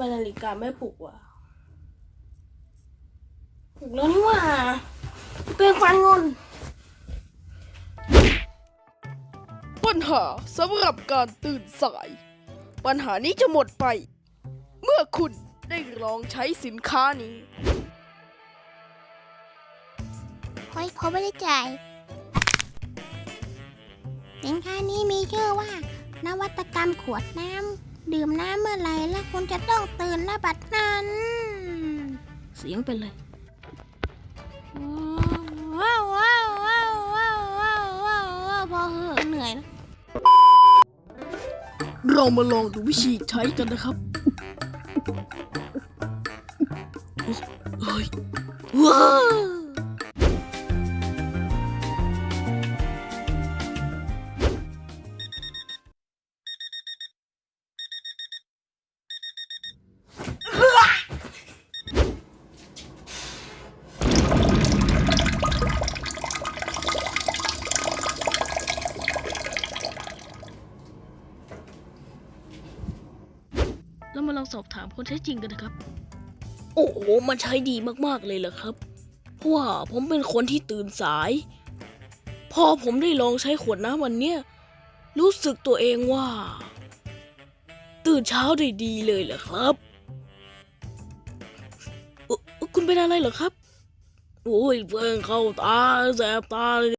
มนาฬิกาไม่ปลุกว่ะปลุกแล้วนี่ว่าเปลงฟันงนปัญหาสำหรับการตื่นสาย ปัญหานี้จะหมดไป เมื่อคุณได้ลองใช้สินค้านี้เฮ้ยเขาไม่ได้จ่ายสินค้านี้มีชื่อว่า นวัตกรรมขวดน้ำ ดื่มน้ำเมื่อไหร่แล้วคุณจะต้องตื่นนบัดนั้น เสียงเป็นเลยว้าวว้าวว้าวว้าวว้าวว้าวว้าวพอเหอะเหนื่อยแล้วเรามาลองดูวิธีใช้กันนะครับเฮ้ยว้าว แล้วมาลองสอบถามคนแท้จริงกันนะครับ โอ้โห มันใช้ดีมากๆเลยเหรอครับ เพราะว่าผมเป็นคนที่ตื่นสาย พอผมได้ลองใช้ขวดน้ำวันเนี้ยรู้สึกตัวเองว่า ตื่นเช้าได้ดีเลยเหรอครับคุณเป็นอะไรเหรอครับ โอ้ยเพิ่งเข้าตาแสบตาเลย